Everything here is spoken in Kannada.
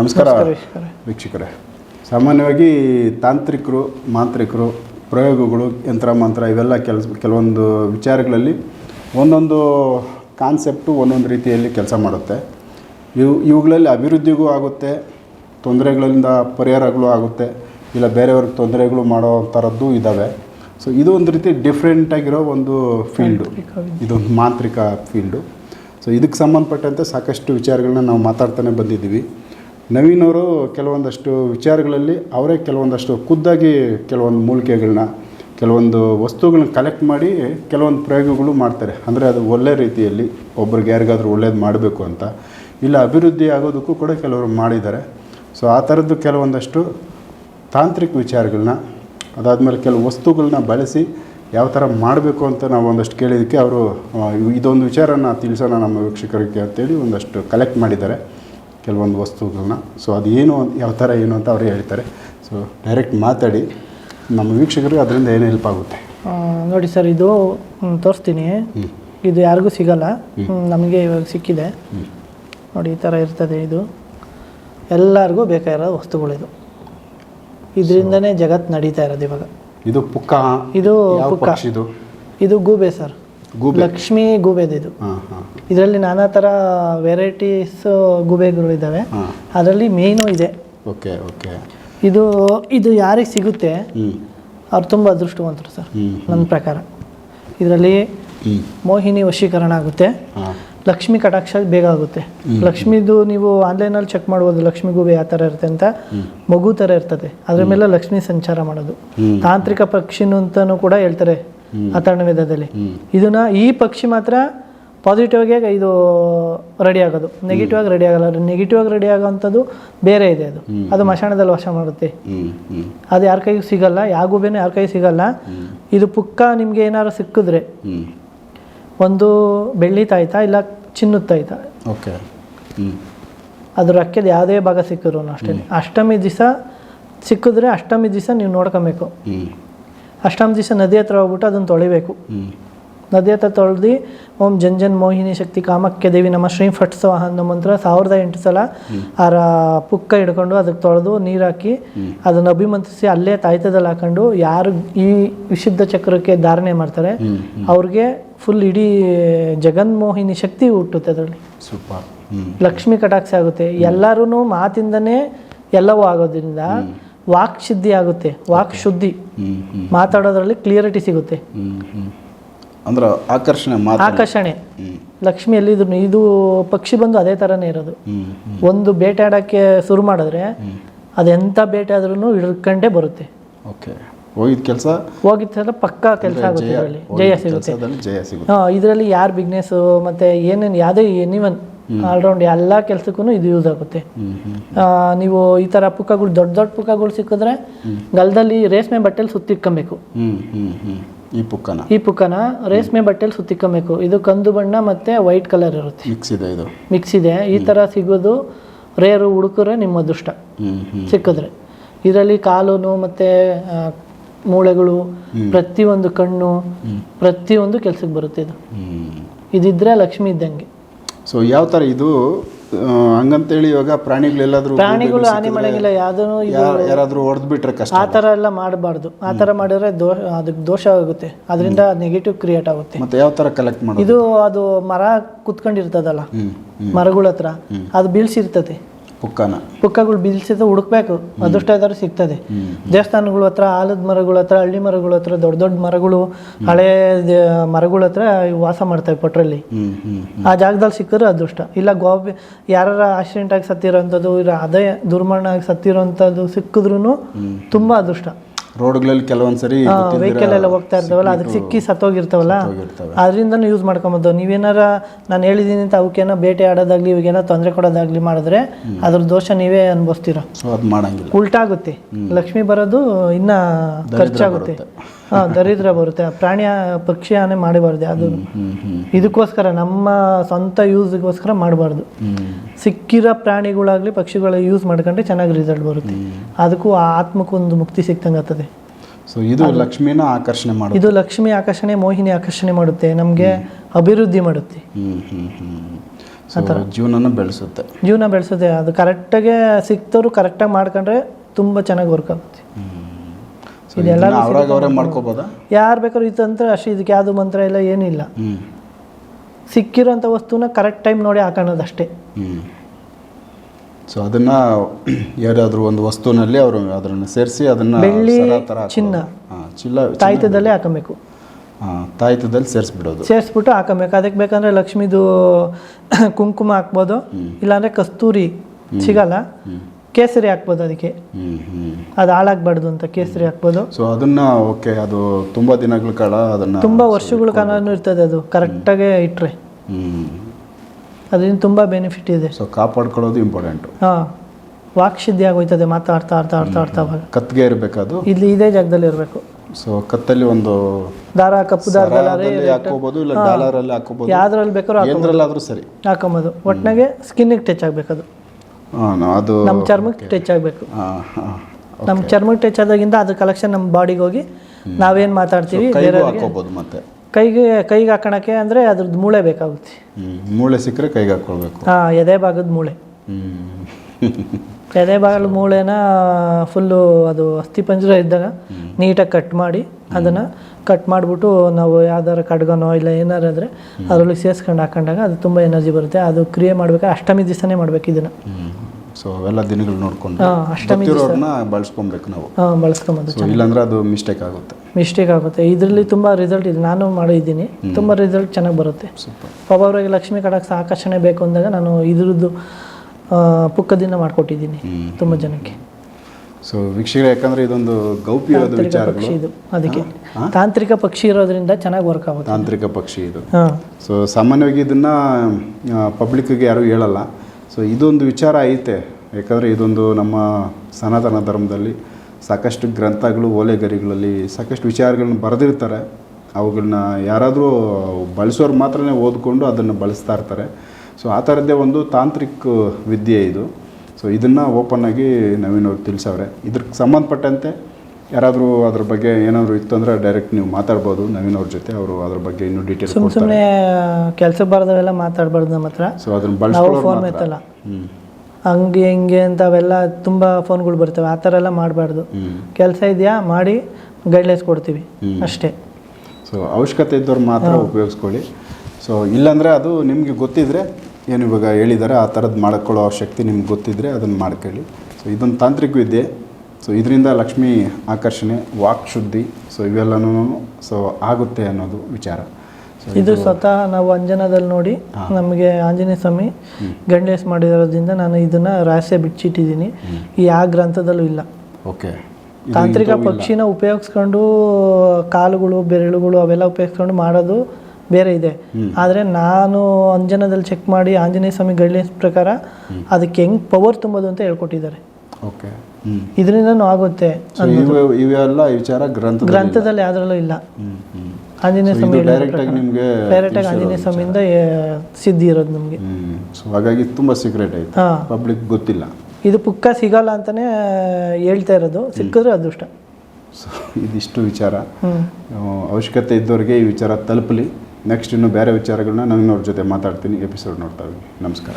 ನಮಸ್ಕಾರ. ವೀಕ್ಷಕರೇ. ಸಾಮಾನ್ಯವಾಗಿ ತಾಂತ್ರಿಕರು ಮಾಂತ್ರಿಕರು ಪ್ರಯೋಗಗಳು ಯಂತ್ರ ಮಂತ್ರ ಇವೆಲ್ಲ ಕೆಲಸ ಕೆಲವೊಂದು ವಿಚಾರಗಳಲ್ಲಿ ಒಂದೊಂದು ಕಾನ್ಸೆಪ್ಟು ಒಂದೊಂದು ರೀತಿಯಲ್ಲಿ ಕೆಲಸ ಮಾಡುತ್ತೆ. ಇವು ಇವುಗಳಲ್ಲಿ ಅಭಿವೃದ್ಧಿಗೂ ಆಗುತ್ತೆ ತೊಂದರೆಗಳಿಂದ ಪರಿಹಾರಗಳು ಆಗುತ್ತೆ ಇಲ್ಲ ಬೇರೆಯವ್ರಿಗೆ ತೊಂದರೆಗಳು ಮಾಡೋ ಥರದ್ದು ಇದ್ದಾವೆ. ಸೊ ಇದು ಒಂದು ರೀತಿ ಡಿಫ್ರೆಂಟಾಗಿರೋ ಒಂದು ಫೀಲ್ಡು ಇದೊಂದು ಮಾಂತ್ರಿಕ ಫೀಲ್ಡು ಸೊ ಇದಕ್ಕೆ ಸಂಬಂಧಪಟ್ಟಂತೆ ಸಾಕಷ್ಟು ವಿಚಾರಗಳನ್ನ ನಾವು ಮಾತಾಡ್ತಾನೆ ಬಂದಿದ್ದೀವಿ. ನವೀನ್ ಅವರು ಕೆಲವೊಂದಷ್ಟು ವಿಚಾರಗಳಲ್ಲಿ ಅವರೇ ಕೆಲವೊಂದಷ್ಟು ಖುದ್ದಾಗಿ ಕೆಲವೊಂದು ಮೂಲಿಕೆಗಳನ್ನ, ಕೆಲವೊಂದು ವಸ್ತುಗಳನ್ನ ಕಲೆಕ್ಟ್ ಮಾಡಿ ಕೆಲವೊಂದು ಪ್ರಯೋಗಗಳು ಮಾಡ್ತಾರೆ. ಅಂದರೆ ಅದು ಒಳ್ಳೆ ರೀತಿಯಲ್ಲಿ ಒಬ್ರಿಗೆ ಯಾರಿಗಾದರೂ ಒಳ್ಳೇದು ಮಾಡಬೇಕು ಅಂತ. ಇಲ್ಲ ಅಭಿವೃದ್ಧಿ ಆಗೋದಕ್ಕೂ ಕೂಡ ಕೆಲವರು ಮಾಡಿದ್ದಾರೆ. ಸೊ ಆ ಥರದ್ದು ಕೆಲವೊಂದಷ್ಟು ತಾಂತ್ರಿಕ ವಿಚಾರಗಳನ್ನ, ಅದಾದಮೇಲೆ ಕೆಲವು ವಸ್ತುಗಳನ್ನ ಬಳಸಿ ಯಾವ ಥರ ಮಾಡಬೇಕು ಅಂತ ನಾವು ಒಂದಷ್ಟು ಕೇಳಿದ್ದಕ್ಕೆ ಅವರು ಇದೊಂದು ವಿಚಾರನ ತಿಳಿಸೋಣ ನಮ್ಮ ವೀಕ್ಷಕರಿಗೆ ಅಂತೇಳಿ ಒಂದಷ್ಟು ಕಲೆಕ್ಟ್ ಮಾಡಿದ್ದಾರೆ. ಕೆಲವೊಂದು ವಸ್ತುಗಳನ್ನ. ಸೊ ಅದು ಏನು ಯಾವ ಥರ ಏನು ಅಂತ ಅವರು ಹೇಳ್ತಾರೆ. ಸೊ ಡೈರೆಕ್ಟ್ ಮಾತಾಡಿ. ನಮ್ಮ ವೀಕ್ಷಕರಿಗೆ ಅದರಿಂದ ಏನು ಹೆಲ್ಪ್ ಆಗುತ್ತೆ? ನೋಡಿ ಸರ್ ಇದು ತೋರಿಸ್ತೀನಿ. ಇದು ಯಾರಿಗೂ ಸಿಗಲ್ಲ. ನಮಗೆ ಇವಾಗ ಸಿಕ್ಕಿದೆ. ನೋಡಿ ಈ ಥರ ಇರ್ತದೆ ಇದು. ಎಲ್ಲರಿಗೂ ಬೇಕಾಗಿರೋ ವಸ್ತುಗಳಿದು. ಇದರಿಂದನೇ ಜಗತ್ತು ನಡೀತಾ ಇರೋದು ಇವಾಗ. ಇದು ಪುಕ್ಕ? ಇದು ಪುಕ್ಕ. ಇದು ಗೂಬೆ ಸರ್. ಗೂಬೆ. ಲಕ್ಷ್ಮಿ ಗೂಬೆದು ಇದು. ಹಾಂ ಹಾಂ. ಇದರಲ್ಲಿ ನಾನಾ ಥರ ವೆರೈಟೀಸ್ ಗೂಬೆಗಳು ಇದ್ದಾವೆ ಅದರಲ್ಲಿ ಮೇನು ಇದೆ. Okay okay. ಇದು ಇದು ಯಾರಿಗೆ ಸಿಗುತ್ತೆ? ಅವ್ರು ತುಂಬ ಅದೃಷ್ಟವಂತರು ಸರ್. ನನ್ನ ಪ್ರಕಾರ. ಇದರಲ್ಲಿ ಮೋಹಿನಿ ವಶೀಕರಣ ಆಗುತ್ತೆ. ಲಕ್ಷ್ಮಿ ಕಟಾಕ್ಷ ಬೇಗ ಆಗುತ್ತೆ. ಲಕ್ಷ್ಮಿದು ನೀವು ಆನ್ಲೈನಲ್ಲಿ ಚೆಕ್ ಮಾಡ್ಬೋದು ಲಕ್ಷ್ಮಿ ಗೂಬೆ ಯಾವ ಥರ ಇರುತ್ತೆ ಅಂತ. ಮಗು ಥರ ಇರ್ತದೆ. ಅದ್ರ ಮೇಲೆ ಲಕ್ಷ್ಮಿ ಸಂಚಾರ ಮಾಡೋದು. ತಾಂತ್ರಿಕ ಪಕ್ಷಿನು ಅಂತಲೂ ಕೂಡ ಹೇಳ್ತಾರೆ. ಅಥರ್ಣ ವೇದದಲ್ಲಿ ಇದನ್ನ ಈ ಪಕ್ಷಿ ಮಾತ್ರ ಪಾಸಿಟಿವ್ ಆಗಿ ಇದು ರೆಡಿ ಆಗೋದು. ನೆಗೆಟಿವ್ ಆಗಿ ರೆಡಿ ಆಗಲ್ಲ. ನೆಗೆಟಿವ್ ಆಗಿ ರೆಡಿ ಆಗೋವಂಥದ್ದು ಬೇರೆ ಇದೆ ಅದು. ಅದು ಮಶಾಣದಲ್ಲಿ ವಶ ಮಾಡುತ್ತೆ. ಅದು ಯಾರ ಕೈಗೂ ಸಿಗಲ್ಲ. ಯಾವ ಗೂಬೆನೂ ಯಾರ ಕೈ ಸಿಗಲ್ಲ. ಇದು ಪುಕ್ಕ ನಿಮ್ಗೆ ಏನಾದ್ರು ಸಿಕ್ಕಿದ್ರೆ ಒಂದು ಬೆಳ್ಳಿ ತಾಯ್ತಾ ಇಲ್ಲ ಚಿನ್ನದ ತಾಯ್ತಾ? ಓಕೆ. ಅದು ಅದ್ರ ಅಕ್ಕೆದ ಯಾವುದೇ ಭಾಗ ಸಿಕ್ಕಿದ್ರು ಅಷ್ಟೇ ಅಷ್ಟಮಿ ದಿವಸ ಸಿಕ್ಕಿದ್ರೆ ಅಷ್ಟಮಿ ದಿವಸ ನೀವು ನೋಡ್ಕೊಬೇಕು. ಅಷ್ಟಮಿ ದಿವಸ ನದಿ ಹತ್ರ ಹೋಗ್ಬಿಟ್ಟು ಅದನ್ನು ತೊಳಿಬೇಕು. ನದಿ ಹತ್ರ ತೊಳೆದು ಓಂ ಜನ್ ಜನ್ ಮೋಹಿನಿ ಶಕ್ತಿ ಕಾಮಕ್ಯ ದೇವಿ ನಮ್ಮ ಶ್ರೀ ಫಟ್ ಸ್ವಾಹ ಅನ್ನೋ ಮಂತ್ರ ಸಾವಿರದ ಎಂಟು ಸಲ ಆರ ಪುಕ್ಕ ಹಿಡ್ಕೊಂಡು ಅದಕ್ಕೆ ತೊಳೆದು ನೀರು ಹಾಕಿ ಅದನ್ನು ಅಭಿಮಂತ್ರಿಸಿ ಅಲ್ಲೇ ತಾಯ್ತದಲ್ಲಿ ಹಾಕೊಂಡು ಯಾರು ಈ ವಿಶುದ್ಧ ಚಕ್ರಕ್ಕೆ ಧಾರಣೆ ಮಾಡ್ತಾರೆ ಅವ್ರಿಗೆ ಫುಲ್ ಇಡೀ ಜಗನ್ಮೋಹಿನಿ ಶಕ್ತಿ ಹುಟ್ಟುತ್ತೆ ಅದರಲ್ಲಿ. ಲಕ್ಷ್ಮಿ ಕಟಾಕ್ಷ ಆಗುತ್ತೆ. ಎಲ್ಲರೂ ಮಾತಿಂದನೇ ಎಲ್ಲವೂ ಆಗೋದ್ರಿಂದ ವಾಕ್ ಶುದ್ಧಿ ಆಗುತ್ತೆ ವಾಕ್ ಶುದ್ಧಿ. ಮಾತಾಡೋದ್ರಲ್ಲಿ ಕ್ಲಿಯರಿಟಿ ಸಿಗುತ್ತೆ. ಅಂದ್ರೆ ಆಕರ್ಷಣೆ ಆಕರ್ಷಣೆ. ಹ್ಞೂ ಲಕ್ಷ್ಮಿ ಎಲ್ಲಿದ್ರು ಇದು ಪಕ್ಷಿ ಬಂದು ಅದೇ ಥರನೇ ಇರೋದು. ಒಂದು ಬೇಟೆ ಆಡೋಕ್ಕೆ ಶುರು ಮಾಡಿದ್ರೆ ಅದೆಂಥ ಬೇಟೆ ಆದ್ರೂ ಹಿಡ್ಕೊಂಡೇ ಬರುತ್ತೆ. ಓಕೆ ಹೋಗಿದ ಕೆಲಸ? ಹೋಗಿದ್ದ ಪಕ್ಕಾ ಕೆಲಸ ಆಗುತ್ತೆ ಇದರಲ್ಲಿ. ಜಯ ಸಿಗುತ್ತೆ. ಇದರಲ್ಲಿ ಯಾರು ಬಿಸ್ನೆಸ್ಸು ಮತ್ತು ಏನೇನು ಯಾವುದೇ ಎನಿವನ್ ಆಲ್ರೌಂಡ್ ಎಲ್ಲ ಕೆಲಸಕ್ಕೂ ಇದು ಯೂಸ್ ಆಗುತ್ತೆ. ನೀವು ಈ ಥರ ಪುಕ್ಕಗಳು ದೊಡ್ಡ ದೊಡ್ಡ ಪುಕ್ಕಗಳು ಸಿಕ್ಕಿದ್ರೆ ಗಲ್ದಲ್ಲಿ ರೇಷ್ಮೆ ಬಟ್ಟೆಲಿ ಸುತ್ತಿಕ್ಕೊಬೇಕು ಈ ಪುಕ್ಕನ? ಈ ಪುಕ್ಕನ ರೇಷ್ಮೆ ಬಟ್ಟೆಲಿ ಸುತ್ತಿಕ್ಕೊಬೇಕು ಇದು ಕಂದು ಬಣ್ಣ ಮತ್ತೆ ವೈಟ್ ಕಲರ್ ಇರುತ್ತೆ. ಮಿಕ್ಸ್ ಇದೆ ಇದು? ಮಿಕ್ಸ್ ಇದೆ. ಈ ಥರ ಸಿಗೋದು ರೇರು ಹುಡುಕರೆ ನಿಮ್ಮ ಅದೃಷ್ಟ ಸಿಕ್ಕಿದ್ರೆ. ಇದರಲ್ಲಿ ಕಾಲೂನು ಮತ್ತೆ ಮೂಳೆಗಳು ಪ್ರತಿಯೊಂದು ಕಣ್ಣು ಪ್ರತಿಯೊಂದು ಕೆಲ್ಸಕ್ಕೆ ಬರುತ್ತೆ ಇದು. ಇದಿದ್ರೆ ಲಕ್ಷ್ಮಿ ಇದ್ದಂಗೆ. ಸೊ ಯಾವ ತರ ಇದು ಹಂಗಂತೇಳಿ ಇವಾಗ ಪ್ರಾಣಿಗಳೆಲ್ಲಾದ್ರೂ ಪ್ರಾಣಿಗಳು ಹಾನಿ ಮಾಡಂಗಿಲ್ಲ ಯಾವ್ದು ಯಾರು ಯಾರಾದರೂ ಹೊಡೆದ್ಬಿಟ್ರೆ ಕಷ್ಟ ಆ ತರ ಎಲ್ಲ ಮಾಡಬಾರ್ದು. ಆ ತರ ಮಾಡಿದ್ರೆ ದೋಷ ಅದಕ್ಕೆ ದೋಷ ಆಗುತ್ತೆ. ಅದರಿಂದ ನೆಗೆಟಿವ್ ಕ್ರಿಯೇಟ್ ಆಗುತ್ತೆ. ಮತ್ತೆ ಯಾವ ತರ ಕಲೆಕ್ಟ್ ಮಾಡಿ ಇದು ಅದು ಮರ ಕುತ್ಕೊಂಡಿರ್ತದಲ್ಲ ಮರಗಳ ಹತ್ರ ಅದು ಬೀಳ್ಸಿರ್ತದೆ. ಪುಕ್ಕನ. ಪುಕ್ಕಗಳು ಬಿಲ್ಸಿದ್ರೆ ಹುಡುಕ್ಬೇಕು. ಅದೃಷ್ಟ ಇದ್ದಾರೆ ಸಿಗ್ತದೆ. ದೇವಸ್ಥಾನಗಳ ಹತ್ರ ಆಲದ ಮರಗಳ ಹತ್ರ ಹಳ್ಳಿ ಮರಗಳ ಹತ್ರ ದೊಡ್ಡ ದೊಡ್ಡ ಮರಗಳು ಹಳೆ ಮರಗಳ ಹತ್ರ ವಾಸ ಮಾಡ್ತವೆ ಪಟ್ರಲ್ಲಿ. ಆ ಜಾಗದಲ್ಲಿ ಸಿಕ್ಕಿದ್ರೆ ಅದೃಷ್ಟ. ಇಲ್ಲ ಗೋಬಿ ಯಾರ ಆಕ್ಸಿಡೆಂಟ್ ಆಗಿ ಸತ್ತಿರೋಂಥದ್ದು ಇಲ್ಲ ಅದೇ ದುರ್ಮರಣ ಆಗಿ ಸತ್ತಿರೋಂಥದ್ದು ಸಿಕ್ಕಿದ್ರು ತುಂಬಾ ಅದೃಷ್ಟ. ರೋಡ್ಗಳಲ್ಲಿ ಕೆಲವೊಂದು ಸರಿ ವೆಹಿಕಲ್ ಎಲ್ಲ ಹೋಗ್ತಾ ಇರ್ತಾವಲ್ಲ ಅದಕ್ಕೆ ಸಿಕ್ಕಿ ಸತ್ತೋಗಿರ್ತಾವಲ್ಲ? ಅದರಿಂದ ಅದರಿಂದನೂ ಯೂಸ್ ಮಾಡ್ಕೊಬೋದು. ನೀವೇನಾರ ನಾನು ಹೇಳಿದ್ದೀನಿ ಅಂತ ಅವಕ್ಕೇನೋ ಬೇಟೆ ಆಡೋದಾಗ್ಲಿ ಇವಾಗೇನೋ ತೊಂದರೆ ಕೊಡೋದಾಗ್ಲಿ ಮಾಡಿದ್ರೆ ಅದ್ರ ದೋಷ ನೀವೇ ಅನ್ಭವಿಸ್ತೀರ. ಉಲ್ಟಾಗುತ್ತೆ. ಲಕ್ಷ್ಮಿ ಬರೋದು ಇನ್ನ ಖರ್ಚಾಗುತ್ತೆ. ಹಾ ದರಿದ್ರ ಬರುತ್ತೆ. ಪ್ರಾಣಿ ಪಕ್ಷಿ ಆನೆ ಮಾಡಬಾರ್ದು ಅದು ಇದಕ್ಕೋಸ್ಕರ ನಮ್ಮ ಸ್ವಂತ ಯೂಸ್ಗೋಸ್ಕರ ಮಾಡಬಾರ್ದು. ಸಿಕ್ಕಿರೋ ಪ್ರಾಣಿಗಳಾಗ್ಲಿ ಪಕ್ಷಿಗಳ ಯೂಸ್ ಮಾಡ್ಕೊಂಡ್ರೆ ಚೆನ್ನಾಗಿ ರಿಸಲ್ಟ್ ಬರುತ್ತೆ. ಅದಕ್ಕೂ ಆ ಆತ್ಮಕ್ಕೊಂದು ಮುಕ್ತಿ ಸಿಕ್ತಂಗೆ ಆಗ್ತದೆ. ಸೊ ಇದು ಲಕ್ಷ್ಮಿನ ಆಕರ್ಷಣೆ ಇದು ಲಕ್ಷ್ಮಿ ಆಕರ್ಷಣೆ ಮೋಹಿನಿ ಆಕರ್ಷಣೆ ಮಾಡುತ್ತೆ. ನಮಗೆ ಅಭಿವೃದ್ಧಿ ಮಾಡುತ್ತೆ. ಜೀವನನ ಬೆಳೆಸುತ್ತೆ. ಜೀವನ ಬೆಳೆಸುತ್ತೆ. ಅದು ಕರೆಕ್ಟಾಗೆ ಸಿಕ್ತವ್ರು ಕರೆಕ್ಟಾಗಿ ಮಾಡ್ಕೊಂಡ್ರೆ ತುಂಬ ಚೆನ್ನಾಗಿ ವರ್ಕ್ ಆಗುತ್ತೆ. ಅವ್ರಾಗ ಅವರೇ ಮಾಡ್ಕೋಬೋದಾ? ಯಾರು ಬೇಕಾದ್ರೂ ಈ ತಂತ್ರ ಅಷ್ಟೇ ಇದಕ್ಕೆ ಯಾವುದು ಮಂತ್ರ ಇಲ್ಲ ಏನಿಲ್ಲ. ಸಿಕ್ಕಿರೋಂಥ ವಸ್ತುನ ಕರೆಕ್ಟ್ ಟೈಮ್ ನೋಡಿ ಹಾಕೋಣದಷ್ಟೇ. ಹ್ಞೂ ಸೊ ಅದನ್ನು ಯಾರಾದರೂ ಒಂದು ವಸ್ತುವಿನಲ್ಲಿ ಅವರು ಅದನ್ನು ಸೇರಿಸಿ ಅದನ್ನು ಬೆಳ್ಳಿ, ಚಿನ್ನ. ಚಿಲ್ಲ ತಾಯ್ತದಲ್ಲೇ ಹಾಕಬೇಕು. ತಾಯ್ತದಲ್ಲಿ ಸೇರಿಸ್ಬಿಡೋದು. ಸೇರಿಸ್ಬಿಟ್ಟು ಹಾಕಬೇಕು. ಅದಕ್ಕೆ ಬೇಕಂದ್ರೆ ಲಕ್ಷ್ಮಿದು ಕುಂಕುಮ ಹಾಕ್ಬೋದು. ಇಲ್ಲಾಂದರೆ ಕಸ್ತೂರಿ ಸಿಗಲ್ಲ. ಕೇಸರಿ ಹಾಕ್ಬೋದು ಅದಕ್ಕೆ. ಅದು ಹಾಳಾಗ್ಬಾರ್ದು ಅಂತ ಕೇಸರಿ ಹಾಕ್ಬೋದು. ಸೊ ಅದನ್ನ ಓಕೆ ಅದು ತುಂಬ ದಿನಗಳ ಕಾಲ ಅದನ್ನು ತುಂಬ ವರ್ಷಗಳ ಕಾಲನೂ ಇರ್ತದೆ ಅದು. ಕರೆಕ್ಟಾಗೆ ಇಟ್ಟರೆ ಅದರಿಂದ ತುಂಬ ಬೆನಿಫಿಟ್ ಇದೆ. ಸೊ ಕಾಪಾಡ್ಕೊಳ್ಳೋದು ಇಂಪಾರ್ಟೆಂಟು ಹಾಂ. ವಾಕ್ಸಿದ್ಧಿ ಆಗೋಯ್ತದೆ ಮಾತಾಡ್ತಾ ಆಡ್ತಾ ಆಡ್ತಾ ಆಡ್ತಾ ಅವಾಗ ಕತ್ತಿಗೆ ಇರಬೇಕದು ಇಲ್ಲಿ ಇದೇ ಜಾಗದಲ್ಲಿ ಇರಬೇಕು. ಸೊ ಕತ್ತಲ್ಲಿ ಒಂದು ದಾರ ಕಪ್ಪು ದಾರದಲ್ಲಿ ಹಾಕೋಬಹುದು ಇಲ್ಲ ಡಾಲರಲ್ಲಿ ಯಾವ್ದ್ರಲ್ಲಿ ಬೇಕಾದ್ರೂ ಏನರಲ್ಲಾದ್ರೂ ಸರಿ. ಹಾಕೊಂಬೋದು ಒಟ್ಟಿನಾಗೆ ಸ್ಕಿನ್ನಿಗೆ ಟಚ್ ಆಗಬೇಕು ಅದು ನಮ್ಮ ಚರ್ಮಕ್ಕೆ ಟಚ್ ಆಗಬೇಕು. ಹಾಂ ಹಾಂ. ನಮ್ಮ ಚರ್ಮಕ್ಕೆ ಟಚ್ ಆದಾಗಿಂದ ಅದು ಕಲೆಕ್ಷನ್ ನಮ್ಮ ಬಾಡಿಗೆ ಹೋಗಿ ನಾವೇನು ಮಾತಾಡ್ತೀವಿ ಮತ್ತೆ? ಕೈಗೆ ಕೈಗೆ ಹಾಕೋಣಕ್ಕೆ ಅಂದರೆ ಅದ್ರದ್ದು ಮೂಳೆ ಬೇಕಾಗುತ್ತೆ. ಮೂಳೆ ಸಿಕ್ಕರೆ ಕೈಗೆ ಹಾಕ್ಕೊಳ್ಬೇಕು ಹಾಂ ಎದೆ ಭಾಗದ ಮೂಳೆ. ಹ್ಞೂ ಎದೆ ಬಾಗಿಲು ಮೂಳೆನ ಫುಲ್ಲು ಅದು ಅಸ್ಥಿಪಂಜರ ಇದ್ದಾಗ ನೀಟಾಗಿ ಕಟ್ ಮಾಡಿ ಅದನ್ನು ಕಟ್ ಮಾಡಿಬಿಟ್ಟು ನಾವು ಯಾವ್ದಾರು ಕಡ್ಗನೋ ಇಲ್ಲ ಏನಾರು ಆದರೆ ಅದರೊಳಗೆ ಸೇರಿಸ್ಕೊಂಡು ಹಾಕೊಂಡಾಗ ಅದು ತುಂಬ ಎನರ್ಜಿ ಬರುತ್ತೆ. ಅದು ಕ್ರಿಯೆ ಮಾಡಬೇಕು? ಅಷ್ಟಮಿ ದಿವಸನೇ ಮಾಡಬೇಕು ಇದನ್ನು. ಸೊ ಅವೆಲ್ಲ ದಿನಗಳು ನೋಡ್ಕೊಂಡು ಅಷ್ಟಮಿ ಬಳಸ್ಕೊಬೇಕು ನಾವು. ಹಾಂ ಬಳಸ್ಕೊಂಬೋದು. ಇಲ್ಲಾಂದ್ರೆ ಅದು ಮಿಸ್ಟೇಕ್ ಆಗುತ್ತೆ. ಮಿಸ್ಟೇಕ್ ಆಗುತ್ತೆ. ಇದರಲ್ಲಿ ತುಂಬ ರಿಸಲ್ಟ್ ಇದೆ. ನಾನು ಮಾಡಿದ್ದೀನಿ. ತುಂಬ ರಿಸಲ್ಟ್ ಚೆನ್ನಾಗಿ ಬರುತ್ತೆ. ಒಬ್ಬೊಬ್ಬರಿಗೆ ಲಕ್ಷ್ಮಿ ಕಡಕ್ಕೆ ಆಕರ್ಷಣೆ ಬೇಕು ಅಂದಾಗ ನಾನು ಇದ್ರದ್ದು ಪುಕ್ಕದಿಂದ ಮಾಡಿಕೊಟ್ಟಿದ್ದೀನಿ ತುಂಬ ಜನಕ್ಕೆ. ಸೊ ವೀಕ್ಷಕರೇ ಯಾಕಂದ್ರೆ ಇದೊಂದು ಗೌಪ್ಯವಾದ ವಿಚಾರ ವಿಚಾರಗಳು. ಪಕ್ಷಿ ಇದು. ಅದಕ್ಕೆ. ತಾಂತ್ರಿಕ ಪಕ್ಷಿ ಇರೋದ್ರಿಂದ ಚೆನ್ನಾಗಿ ವರ್ಕ್ ಆಗುತ್ತೆ. ತಾಂತ್ರಿಕ ಪಕ್ಷಿ ಇದು. ಸೊ ಸಾಮಾನ್ಯವಾಗಿ ಇದನ್ನು ಪಬ್ಲಿಕ್ಕಿಗೆ ಯಾರು ಹೇಳಲ್ಲ. ಸೊ ಇದೊಂದು ವಿಚಾರ ಐತೆ. ಯಾಕಂದರೆ ಇದೊಂದು ನಮ್ಮ ಸನಾತನ ಧರ್ಮದಲ್ಲಿ ಸಾಕಷ್ಟು ಗ್ರಂಥಗಳು ಓಲೆಗರಿಗಳಲ್ಲಿ ಸಾಕಷ್ಟು ವಿಚಾರಗಳನ್ನ ಬರೆದಿರ್ತಾರೆ. ಅವುಗಳನ್ನ ಯಾರಾದರೂ ಬಳಸೋರು ಮಾತ್ರನೇ ಓದ್ಕೊಂಡು ಅದನ್ನು ಬಳಸ್ತಾ ಇರ್ತಾರೆ. ಸೊ ಆ ಥರದ್ದೇ ಒಂದು ತಾಂತ್ರಿಕ ವಿದ್ಯೆ ಇದು. ಸೊ ಇದನ್ನು ಓಪನ್ ಆಗಿ ನವೀನ್ ಅವ್ರು ತಿಳಿಸವ್ರೆ. ಇದಕ್ಕೆ ಸಂಬಂಧಪಟ್ಟಂತೆ ಯಾರಾದರೂ ಅದ್ರ ಬಗ್ಗೆ ಏನಾದರೂ ಇತ್ತು ಅಂದರೆ ಡೈರೆಕ್ಟ್ ನೀವು ಮಾತಾಡ್ಬೋದು ನವೀನ್ ಅವ್ರ ಜೊತೆ. ಅವರು ಅದ್ರ ಬಗ್ಗೆ ಇನ್ನೂ ಡೀಟೇಲ್ಸ್ ಸುಮ್ಮನೆ ಸುಮ್ಮನೆ ಕೆಲಸ ಬಾರ್ದವೆಲ್ಲ ಮಾತಾಡಬಾರ್ದು ನಮ್ಮ ಹತ್ರ. ಸೊ ಅದನ್ನ ಬಳಸ್ಕೊಳ್ಳೋರು ಫೋನ್ ಮಾತ್ರ. ಹ್ಮ್. ಹಂಗೆ ಹಿಂಗೆ ಅಂತ ಅವೆಲ್ಲ ತುಂಬ ಫೋನ್ಗಳು ಬರ್ತವೆ. ಆ ಥರ ಎಲ್ಲ ಮಾಡಬಾರ್ದು. ಹ್ಮ್. ಕೆಲಸ ಇದೆಯಾ ಮಾಡಿ ಗೈಡ್ಲೈನ್ಸ್ ಕೊಡ್ತೀವಿ. ಅಷ್ಟೇ. ಸೊ ಅವಶ್ಯಕತೆ ಇದ್ದವ್ರು ಮಾತ್ರ ಉಪಯೋಗಿಸ್ಕೊಳ್ಳಿ. ಸೊ ಇಲ್ಲಾಂದರೆ ಅದು ನಿಮಗೆ ಗೊತ್ತಿದ್ರೆ ಏನು ಇವಾಗ ಹೇಳಿದ್ದಾರೆ ಆ ಥರದ್ದು ಮಾಡ್ಕೊಳ್ಳೋ ಶಕ್ತಿ ನಿಮ್ಗೆ ಗೊತ್ತಿದ್ರೆ ಅದನ್ನು ಮಾಡ್ಕೊಳ್ಳಿ. ಸೊ ಇದೊಂದು ತಾಂತ್ರಿಕ ವಿದ್ಯೆ ಸೊ ಇದರಿಂದ ಲಕ್ಷ್ಮಿ ಆಕರ್ಷಣೆ ವಾಕ್ ಶುದ್ಧಿ ಸೊ ಇವೆಲ್ಲನೂ ಸೊ ಆಗುತ್ತೆ ಅನ್ನೋದು ವಿಚಾರ. ಇದು ಸ್ವತಃ ನಾವು ಅಂಜನಾದಲ್ಲಿ ನೋಡಿ ನಮಗೆ ಆಂಜನೇಯ ಸ್ವಾಮಿ ಗಂಡೇಸ್ ಮಾಡಿರೋದ್ರಿಂದ ನಾನು ಇದನ್ನ ರಹಸ್ಯ ಬಿಚ್ಚಿಟ್ಟಿದ್ದೀನಿ. ಈ ಯಾವ ಗ್ರಂಥದಲ್ಲೂ ಇಲ್ಲ. ಓಕೆ. ತಾಂತ್ರಿಕ ಪಕ್ಷಿನ ಉಪಯೋಗಿಸ್ಕೊಂಡು ಕಾಲುಗಳು ಬೆರಳುಗಳು ಅವೆಲ್ಲ ಉಪಯೋಗಿಸ್ಕೊಂಡು ಮಾಡೋದು ಬೇರೆ ಇದೆ. ಆದರೆ ನಾನು ಅಂಜನದಲ್ಲಿ ಚೆಕ್ ಮಾಡಿ ಆಂಜನೇಯ ಸ್ವಾಮಿ ಗೈಡ್ಲೈನ್ಸ್ ಪ್ರಕಾರ ಅದಕ್ಕೆ ಹೆಂಗ್ ಪವರ್ ತುಂಬೋದು ಅಂತ ಹೇಳ್ಕೊಟ್ಟಿದ್ದಾರೆ. ಓಕೆ. ಇದರಿಂದನೂ ಆಗುತ್ತೆ ಇವೆಲ್ಲ ವಿಚಾರ ಗ್ರಂಥ ಗ್ರಂಥದಲ್ಲಿ ಯಾವ್ದ್ರಲ್ಲೂ ಇಲ್ಲ. ಆಂಜನೇಯ ಸ್ವಾಮಿ ಡೈರೆಕ್ಟ್ ಡೈರೆಕ್ಟಾಗಿ ಆಂಜನೇಯ ಸ್ವಾಮಿಯಿಂದ ಸಿದ್ಧಿ ಇರೋದು ನಮಗೆ. ಸೊ ಹಾಗಾಗಿ ತುಂಬ ಸೀಕ್ರೆಟ್ ಐತೆ ಹಾಂ. ಪಬ್ಲಿಕ್ ಗೊತ್ತಿಲ್ಲ. ಇದು ಪುಕ್ಕ ಸಿಗಲ್ಲ ಅಂತಾನೆ ಹೇಳ್ತಾ ಇರೋದು. ಸಿಕ್ಕಿದ್ರೆ ಅದೃಷ್ಟ. ಸೊ ಇದಿಷ್ಟು ವಿಚಾರ. ಅವಶ್ಯಕತೆ ಇದ್ದವರಿಗೆ ಈ ವಿಚಾರ ತಲುಪಲಿ. ನೆಕ್ಸ್ಟ್ ಇನ್ನು ಬೇರೆ ವಿಚಾರಗಳನ್ನ ನಾನು ಅವ್ರ ಜೊತೆ ಮಾತಾಡ್ತೀನಿ ಎಪಿಸೋಡ್ ನೋಡ್ತಾ ಇದ್ದೀನಿ ನಮಸ್ಕಾರ.